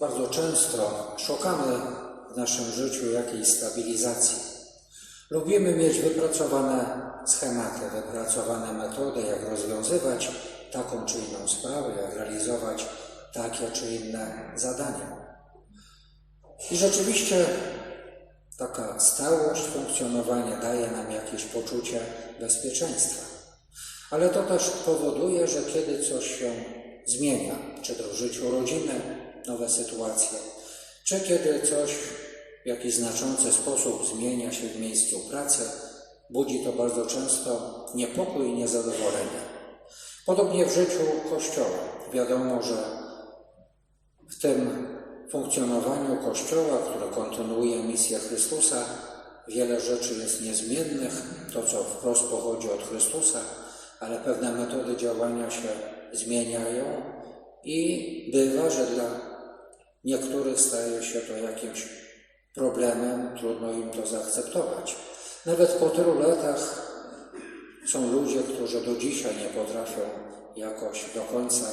bardzo często szukamy w naszym życiu jakiejś stabilizacji. Lubimy mieć wypracowane schematy, wypracowane metody, jak rozwiązywać taką czy inną sprawę, jak realizować takie czy inne zadania. I rzeczywiście taka stałość funkcjonowania daje nam jakieś poczucie bezpieczeństwa. Ale to też powoduje, że kiedy coś się zmienia, czy to w życiu rodziny, nowe sytuacje, czy kiedy coś w jakiś znaczący sposób zmienia się w miejscu pracy, budzi to bardzo często niepokój i niezadowolenie. Podobnie w życiu Kościoła. Wiadomo, że w tym funkcjonowaniu Kościoła, który kontynuuje misję Chrystusa, wiele rzeczy jest niezmiennych, to co wprost pochodzi od Chrystusa, ale pewne metody działania się zmieniają i bywa, że dla niektórych staje się to jakimś problemem, trudno im to zaakceptować. Nawet po tylu latach są ludzie, którzy do dzisiaj nie potrafią jakoś do końca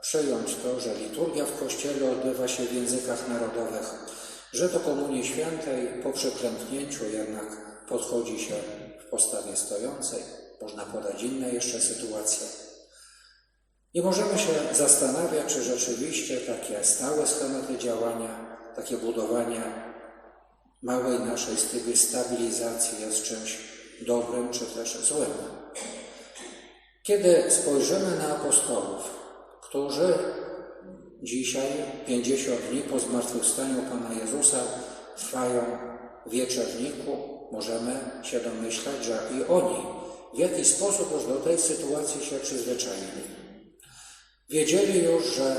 przyjąć to, że liturgia w Kościele odbywa się w językach narodowych, że do Komunii Świętej po przeklęknięciu jednak podchodzi się w postawie stojącej. Można podać inne jeszcze sytuacje. I możemy się zastanawiać, czy rzeczywiście takie stałe schematy działania, takie budowanie małej naszej stabilizacji jest czymś dobrym, czy też złym. Kiedy spojrzymy na apostołów, którzy dzisiaj, 50 dni po zmartwychwstaniu Pana Jezusa, trwają w wieczerniku, możemy się domyślać, że i oni w jakiś sposób już do tej sytuacji się przyzwyczaili. Wiedzieli już, że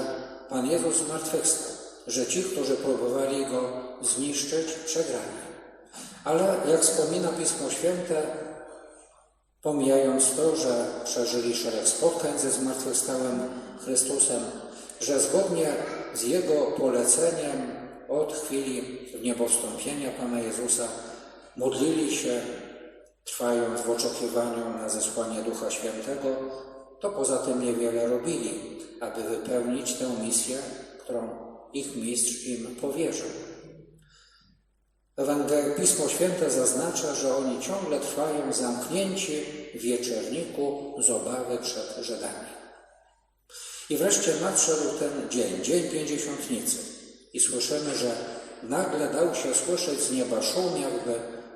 Pan Jezus zmartwychwstał, że ci, którzy próbowali Go zniszczyć, przegrali. Ale jak wspomina Pismo Święte, pomijając to, że przeżyli szereg spotkań ze zmartwychwstałym Chrystusem, że zgodnie z Jego poleceniem od chwili niebowstąpienia Pana Jezusa modlili się, trwając w oczekiwaniu na zesłanie Ducha Świętego, to poza tym niewiele robili, aby wypełnić tę misję, którą ich mistrz im powierzył. Ewangelia Pismo Święte zaznacza, że oni ciągle trwają zamknięci w wieczerniku z obawy przed Żydami. I wreszcie nadszedł ten dzień, dzień pięćdziesiątnicy. I słyszymy, że nagle dał się słyszeć z nieba szum, jakby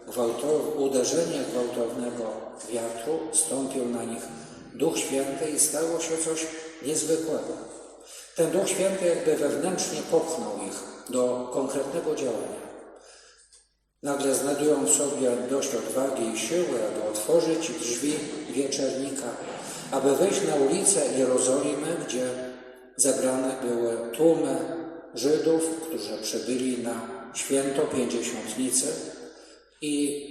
gwałtow, uderzenie gwałtownego wiatru, stąpił na nich Duch Święty i stało się coś niezwykłego. Ten Duch Święty jakby wewnętrznie popchnął ich do konkretnego działania. Nagle znajdują w sobie dość odwagi i siły, aby otworzyć drzwi wieczernika, aby wyjść na ulicę Jerozolimy, gdzie zebrane były tłumy Żydów, którzy przybyli na święto Pięćdziesiątnicy i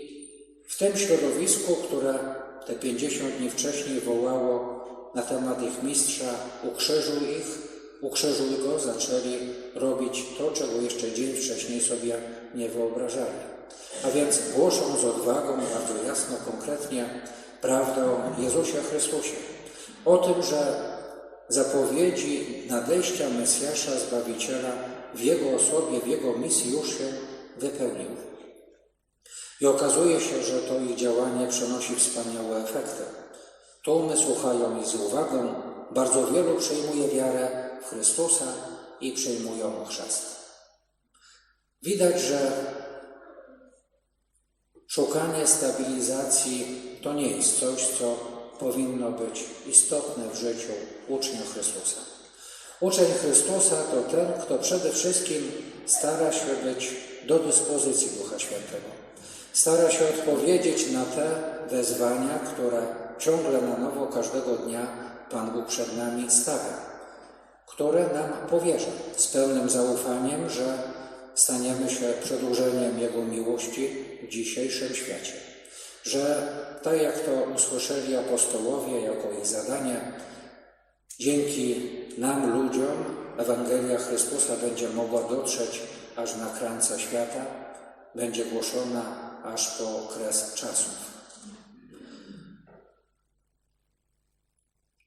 w tym środowisku, które te pięćdziesiąt dni wcześniej wołało na temat ich mistrza, ukrzyżuj ich, ukrzyżuj go, zaczęli robić to, czego jeszcze dzień wcześniej sobie nie wyobrażali. A więc głoszą z odwagą, bardzo jasno, konkretnie prawdę o Jezusie Chrystusie. O tym, że zapowiedzi nadejścia Mesjasza, Zbawiciela w Jego osobie, w Jego misji już się wypełniły. I okazuje się, że to ich działanie przynosi wspaniałe efekty. Tłumy słuchają ich z uwagą, bardzo wielu przyjmuje wiarę w Chrystusa i przyjmują chrzest. Widać, że Szukanie stabilizacji to nie jest coś, co powinno być istotne w życiu ucznia Chrystusa. Uczeń Chrystusa to ten, kto przede wszystkim stara się być do dyspozycji Ducha Świętego. Stara się odpowiedzieć na te wezwania, które ciągle na nowo każdego dnia Pan Bóg przed nami stawia, które nam powierza z pełnym zaufaniem, że staniemy się przedłużeniem Jego miłości w dzisiejszym świecie. Że tak jak to usłyszeli apostołowie jako ich zadanie, dzięki nam, ludziom, Ewangelia Chrystusa będzie mogła dotrzeć aż na krańce świata, będzie głoszona aż po kres czasów.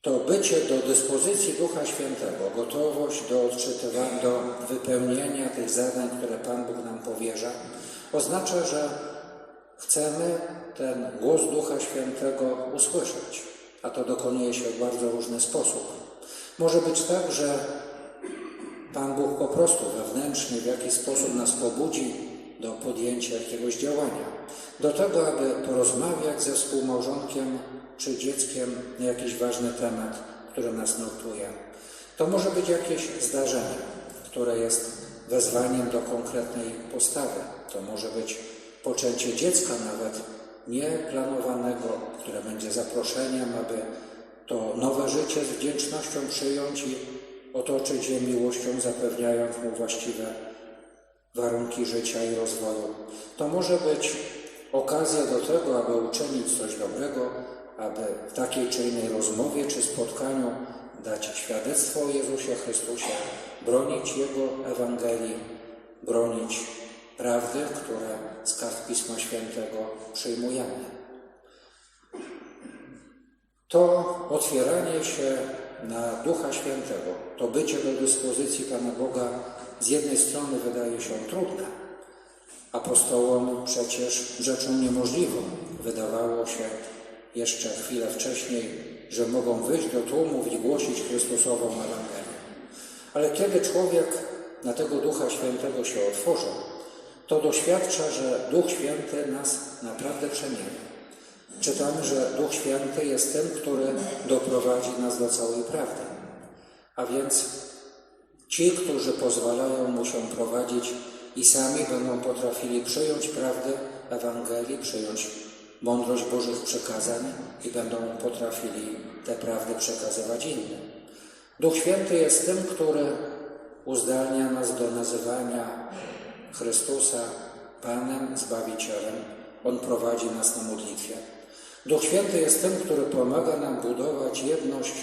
To bycie do dyspozycji Ducha Świętego, gotowość do odczytywania, do wypełnienia tych zadań, które Pan Bóg nam powierza, oznacza, że chcemy ten głos Ducha Świętego usłyszeć, a to dokonuje się w bardzo różny sposób. Może być tak, że Pan Bóg po prostu wewnętrznie w jakiś sposób nas pobudzi do podjęcia jakiegoś działania, do tego, aby porozmawiać ze współmałżonkiem czy dzieckiem na jakiś ważny temat, który nas nurtuje. To może być jakieś zdarzenie, które jest wezwaniem do konkretnej postawy. To może być poczęcie dziecka nawet nieplanowanego, które będzie zaproszeniem, aby to nowe życie z wdzięcznością przyjąć i otoczyć je miłością, zapewniając mu właściwe warunki życia i rozwoju. To może być okazja do tego, aby uczynić coś dobrego, aby w takiej czy innej rozmowie czy spotkaniu dać świadectwo o Jezusie Chrystusie, bronić Jego Ewangelii, bronić prawdy, które z kart Pisma Świętego przyjmujemy. To otwieranie się na Ducha Świętego, to bycie do dyspozycji Pana Boga z jednej strony wydaje się trudne. Apostołom przecież rzeczą niemożliwą wydawało się jeszcze chwilę wcześniej, że mogą wyjść do tłumów i głosić Chrystusową Ewangelię. Ale kiedy człowiek na tego Ducha Świętego się otworzy, to doświadcza, że Duch Święty nas naprawdę przemienia. Czytamy, że Duch Święty jest tym, który doprowadzi nas do całej prawdy. A więc ci, którzy pozwalają mu się prowadzić i sami będą potrafili przyjąć prawdę Ewangelii, przyjąć mądrość Bożych przekazań i będą potrafili te prawdy przekazywać innym. Duch Święty jest tym, który uzdalnia nas do nazywania Chrystusa Panem, Zbawicielem. On prowadzi nas na modlitwie. Duch Święty jest tym, który pomaga nam budować jedność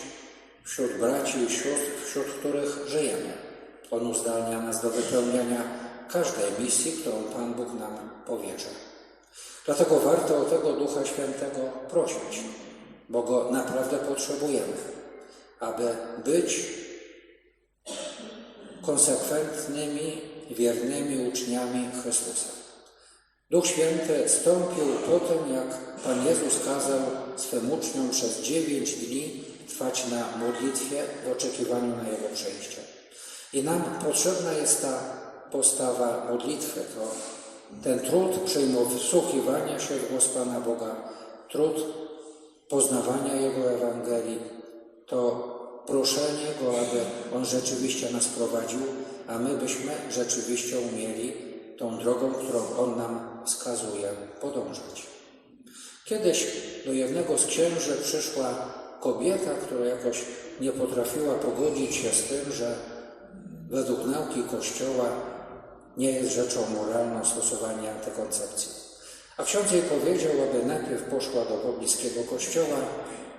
wśród braci i sióstr, wśród których żyjemy. On uzdalnia nas do wypełniania każdej misji, którą Pan Bóg nam powierza. Dlatego warto o tego Ducha Świętego prosić, bo go naprawdę potrzebujemy, aby być konsekwentnymi, wiernymi uczniami Chrystusa. Duch Święty stąpił po tym, jak Pan Jezus kazał swym uczniom przez dziewięć dni trwać na modlitwie w oczekiwaniu na Jego przejście. I nam potrzebna jest ta postawa modlitwy, to ten trud wsłuchiwania się w głos Pana Boga, trud poznawania Jego Ewangelii, to proszenie Go, aby On rzeczywiście nas prowadził, a my byśmy rzeczywiście umieli tą drogą, którą On nam. Kiedyś do jednego z księży przyszła kobieta, która jakoś nie potrafiła pogodzić się z tym, że według nauki Kościoła nie jest rzeczą moralną stosowanie antykoncepcji. A ksiądz jej powiedział, aby najpierw poszła do pobliskiego kościoła,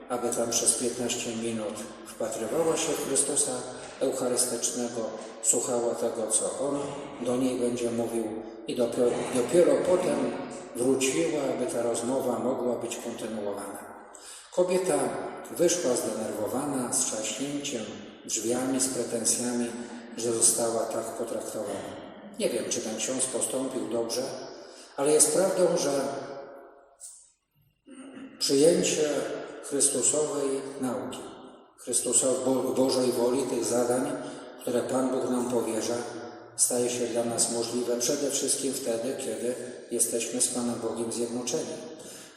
aby tam przez 15 minut wpatrywała się w Chrystusa Eucharystycznego, słuchała tego, co On do niej będzie mówił i dopiero, dopiero potem wróciła, aby ta rozmowa mogła być kontynuowana. Kobieta wyszła zdenerwowana, z trzaśnięciem, drzwiami, z pretensjami, że została tak potraktowana. Nie wiem, czy ten ksiądz postąpił dobrze, ale jest prawdą, że przyjęcie Chrystusowej nauki, Chrystusowej Bożej woli, tych zadań, które Pan Bóg nam powierza, staje się dla nas możliwe przede wszystkim wtedy, kiedy jesteśmy z Panem Bogiem zjednoczeni.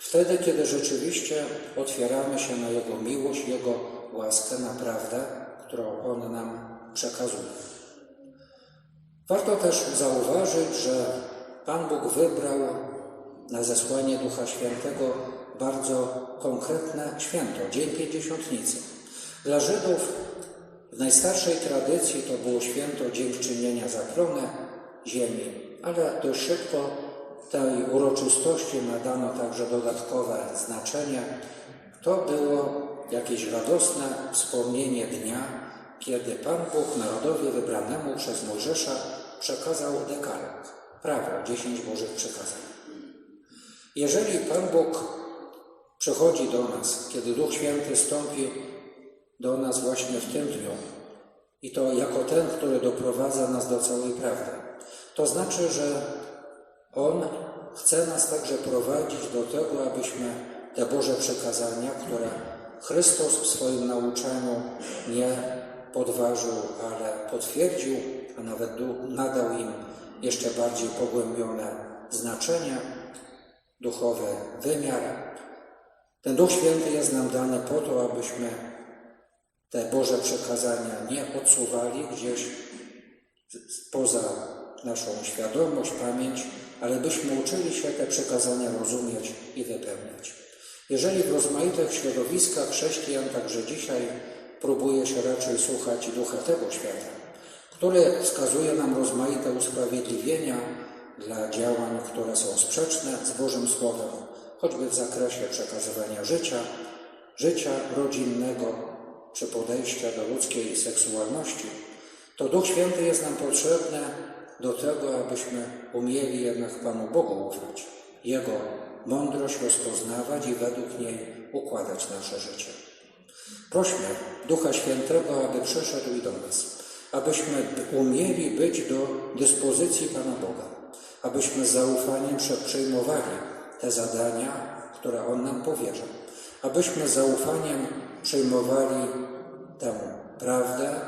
Wtedy, kiedy rzeczywiście otwieramy się na Jego miłość, Jego łaskę, na prawdę, którą On nam przekazuje. Warto też zauważyć, że Pan Bóg wybrał na zesłanie Ducha Świętego bardzo konkretne święto, Dzień Pięćdziesiątnicy. Dla Żydów w najstarszej tradycji to było święto Dziękczynienia za kronę ziemi, ale dość szybko tej uroczystości nadano także dodatkowe znaczenie. To było jakieś radosne wspomnienie dnia, kiedy Pan Bóg narodowi wybranemu przez Mojżesza przekazał dekalog, prawo, dziesięć Bożych przykazań. Jeżeli Pan Bóg przychodzi do nas, kiedy Duch Święty stąpi do nas właśnie w tym dniu. I to jako ten, który doprowadza nas do całej prawdy. To znaczy, że On chce nas także prowadzić do tego, abyśmy te Boże przekazania, które Chrystus w swoim nauczaniu nie podważył, ale potwierdził, a nawet nadał im jeszcze bardziej pogłębione znaczenie, duchowy wymiar. Ten Duch Święty jest nam dany po to, abyśmy te Boże przekazania nie odsuwali gdzieś poza naszą świadomość, pamięć, ale byśmy uczyli się te przekazania rozumieć i wypełniać. Jeżeli w rozmaitych środowiskach chrześcijan, także dzisiaj, próbuje się raczej słuchać ducha tego świata, który wskazuje nam rozmaite usprawiedliwienia dla działań, które są sprzeczne z Bożym Słowem, choćby w zakresie przekazywania życia, życia rodzinnego czy podejścia do ludzkiej seksualności, to Duch Święty jest nam potrzebny do tego, abyśmy umieli jednak Panu Bogu ufać, Jego mądrość rozpoznawać i według niej układać nasze życie. Prośmy Ducha Świętego, aby przyszedł i do nas, abyśmy umieli być do dyspozycji Pana Boga, abyśmy z zaufaniem przyjmowali te zadania, które On nam powierza, abyśmy zaufaniem przyjmowali tę prawdę,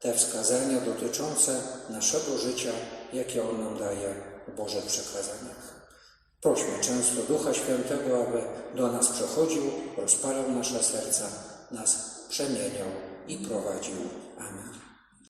te wskazania dotyczące naszego życia, jakie On nam daje w Bożych przekazaniach. Prośmy często Ducha Świętego, aby do nas przechodził, rozpalał nasze serca, nas przemieniał i prowadził. Amen.